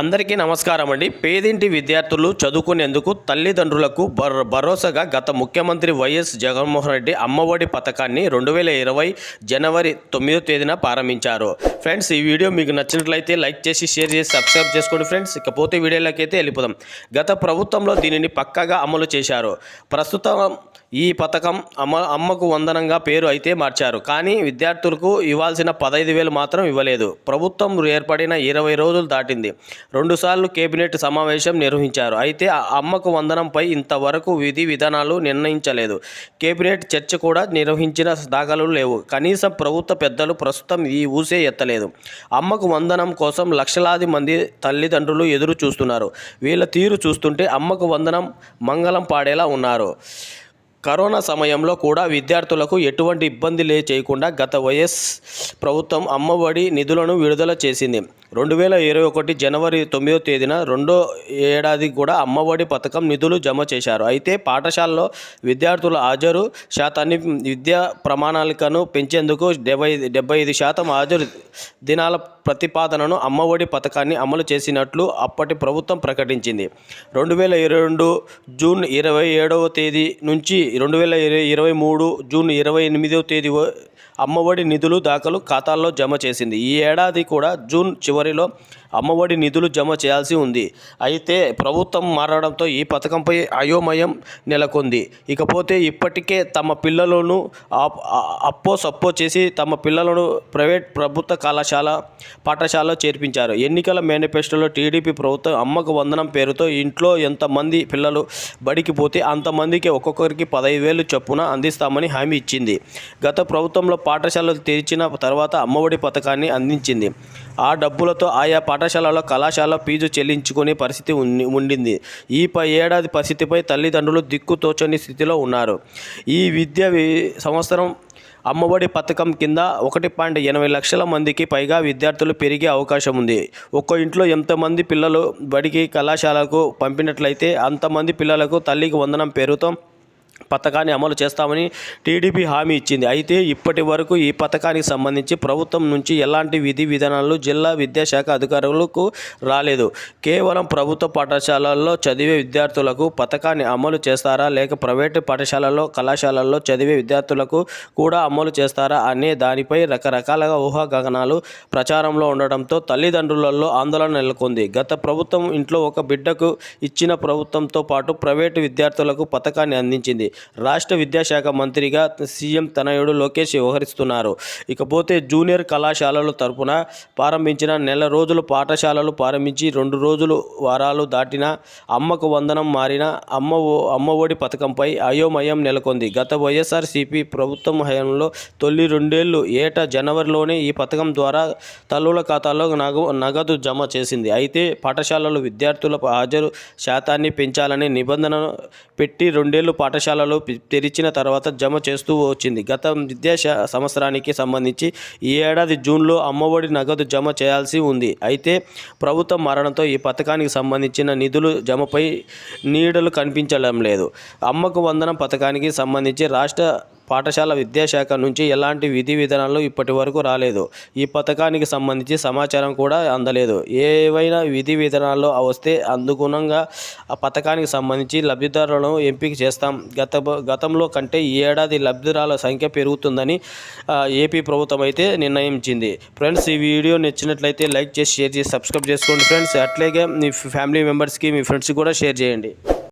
అందరికీ నమస్కారం అండి. పేదింటి విద్యార్థులు చదువుకునేందుకు తల్లిదండ్రులకు భరోసాగా గత ముఖ్యమంత్రి వైఎస్ జగన్మోహన్ రెడ్డి అమ్మఒడి పథకాన్ని రెండు వేల ఇరవై జనవరి తొమ్మిదో తేదీన ప్రారంభించారు. ఫ్రెండ్స్ ఈ వీడియో మీకు నచ్చినట్లయితే లైక్ చేసి షేర్ చేసి సబ్స్క్రైబ్ చేసుకోండి ఫ్రెండ్స్. ఇకపోతే వీడియోలోకి అయితే వెళ్ళిపోదాం. గత ప్రభుత్వంలో దీనిని పక్కాగా అమలు చేశారు. ప్రస్తుతం ఈ పథకం అమ్మ అమ్మకు వందనంగా పేరు అయితే మార్చారు. కానీ విద్యార్థులకు ఇవ్వాల్సిన పదహైదు వేలు మాత్రం ఇవ్వలేదు. ప్రభుత్వం ఏర్పడిన ఇరవై రోజులు దాటింది. రెండుసార్లు కేబినెట్ సమావేశం నిర్వహించారు. అయితే ఆ అమ్మకు వందనంపై ఇంతవరకు విధి విధానాలు నిర్ణయించలేదు. కేబినెట్ చర్చ కూడా నిర్వహించిన దాఖలు లేవు. కనీసం ప్రభుత్వ పెద్దలు ప్రస్తుతం ఈ ఊసే ఎత్తలేదు. అమ్మకు వందనం కోసం లక్షలాది మంది తల్లిదండ్రులు ఎదురు చూస్తున్నారు వీళ్ళ తీరు చూస్తుంటే అమ్మకు వందనం మంగళం పాడేలా ఉన్నారు. కరోనా సమయంలో కూడా విద్యార్థులకు ఎటువంటి ఇబ్బంది లే చేయకుండా గత వైఎస్ ప్రభుత్వం అమ్మఒడి నిధులను విడుదల చేసింది. రెండు వేల ఇరవై ఒకటి జనవరి తొమ్మిదో తేదీన రెండో ఏడాది కూడా అమ్మఒడి పథకం నిధులు జమ చేశారు. అయితే పాఠశాలలో విద్యార్థుల హాజరు శాతాన్ని విద్యా ప్రమాణాలికను పెంచేందుకు డెబ్బై డెబ్బై ఐదు శాతం హాజరు దినాల ప్రతిపాదనను అమ్మఒడి పథకాన్ని అమలు చేసినట్లు అప్పటి ప్రభుత్వం ప్రకటించింది. రెండు వేల ఇరవై రెండు జూన్ ఇరవై ఏడవ తేదీ నుంచి రెండు వేల ఇరవై ఇరవై మూడు జూన్ ఇరవై ఎనిమిదవ తేదీ అమ్మఒడి నిధులు దాఖలు ఖాతాల్లో జమ చేసింది. ఈ ఏడాది కూడా జూన్ చివరి করিল। అమ్మఒడి నిధులు జమ చేయాల్సి ఉంది. అయితే ప్రభుత్వం మారడంతో ఈ పథకంపై అయోమయం నెలకొంది. ఇకపోతే ఇప్పటికే తమ పిల్లలను అప్పో సప్పో చేసి తమ పిల్లలను ప్రైవేట్ ప్రభుత్వ కళాశాల పాఠశాలలో చేర్పించారు. ఎన్నికల మేనిఫెస్టోలో టీడీపీ ప్రభుత్వం అమ్మకు వందనం పేరుతో ఇంట్లో ఎంతమంది పిల్లలు బడికి పోతే అంతమందికి ఒక్కొక్కరికి పదహైదు వేలు చొప్పున అందిస్తామని హామీ ఇచ్చింది. గత ప్రభుత్వంలో పాఠశాలలు తెరిచిన తర్వాత అమ్మఒడి పథకాన్ని అందించింది. ఆ డబ్బులతో ఆయా పాఠ పాఠశాలలో కళాశాల ఫీజు చెల్లించుకునే పరిస్థితి ఉండింది. ఈ పై ఏడాది పరిస్థితిపై తల్లిదండ్రులు దిక్కుతోచని స్థితిలో ఉన్నారు. ఈ విద్య సంవత్సరం అమ్మఒడి పథకం కింద ఒకటి పాయింట్ ఎనభై లక్షల మందికి పైగా విద్యార్థులు పెరిగే అవకాశం ఉంది. ఒక్కో ఇంట్లో ఎంతమంది పిల్లలు బడికి కళాశాలకు పంపినట్లయితే అంతమంది పిల్లలకు తల్లికి వందనం పేరుతో పథకాన్ని అమలు చేస్తామని టీడీపీ హామీ ఇచ్చింది. అయితే ఇప్పటి వరకు ఈ పథకానికి సంబంధించి ప్రభుత్వం నుంచి ఎలాంటి విధి విధానాలు జిల్లా విద్యాశాఖ అధికారులకు రాలేదు. కేవలం ప్రభుత్వ పాఠశాలల్లో చదివే విద్యార్థులకు పథకాన్ని అమలు చేస్తారా? లేక ప్రైవేటు పాఠశాలల్లో కళాశాలల్లో చదివే విద్యార్థులకు కూడా అమలు చేస్తారా? అనే దానిపై రకరకాలుగా ఊహాగగనాలు ప్రచారంలో ఉండడంతో తల్లిదండ్రులలో ఆందోళన నెలకొంది. గత ప్రభుత్వం ఇంట్లో ఒక బిడ్డకు ఇచ్చిన ప్రభుత్వంతో పాటు ప్రైవేటు విద్యార్థులకు పథకాన్ని అందించింది. రాష్ట్ర విద్యాశాఖ మంత్రిగా సీఎం తనయుడు లోకేష్ వ్యవహరిస్తున్నారు. ఇకపోతే జూనియర్ కళాశాలల తరపున ప్రారంభించిన నెల రోజులు పాఠశాలలు ప్రారంభించి రెండు రోజులు వారాలు దాటిన అమ్మకు వందనం మారిన అమ్మ ఓ- అమ్మ ఒడి పథకంపై అయోమయం నెలకొంది. గత వైఎస్ఆర్సీపీ ప్రభుత్వం హయాంలో తొలి రెండేళ్ళు ఏటా జనవరిలోనే ఈ పథకం ద్వారా తల్లుల ఖాతాలో నగ నగదు జమ చేసింది. అయితే పాఠశాలలు విద్యార్థుల హాజరు శాతాన్ని పెంచాలనే నిబంధన పెట్టి రెండేళ్ళు పాఠశాలలు తెరిచిన తర్వాత జమ చేస్తూ వచ్చింది. గత విద్యా సంవత్సరానికి సంబంధించి ఈ ఏడాది జూన్లో అమ్మఒడి నగదు జమ చేయాల్సి ఉంది. అయితే ప్రభుత్వం మరణంతో ఈ పథకానికి సంబంధించిన నిధులు జమపై నీడలు కనిపించడం లేదు. అమ్మకు వందనం పథకానికి సంబంధించి రాష్ట్ర పాఠశాల విద్యాశాఖ నుంచి ఎలాంటి విధి విధానాలు ఇప్పటి వరకు రాలేదు. ఈ పథకానికి సంబంధించి సమాచారం కూడా అందలేదు. ఏవైనా విధి విధానాలు వస్తే అందుగుణంగా ఆ పథకానికి సంబంధించి లబ్ధిదారులను ఎంపిక చేస్తాం. గత గతంలో కంటే ఈ ఏడాది లబ్ధిదారుల సంఖ్య పెరుగుతుందని ఏపీ ప్రభుత్వం అయితే నిర్ణయించింది. ఫ్రెండ్స్ ఈ వీడియో నచ్చినట్లయితే లైక్ చేసి షేర్ చేసి సబ్స్క్రైబ్ చేసుకోండి ఫ్రెండ్స్. అట్లాగే మీ ఫ్యామిలీ మెంబర్స్కి మీ ఫ్రెండ్స్కి కూడా షేర్ చేయండి.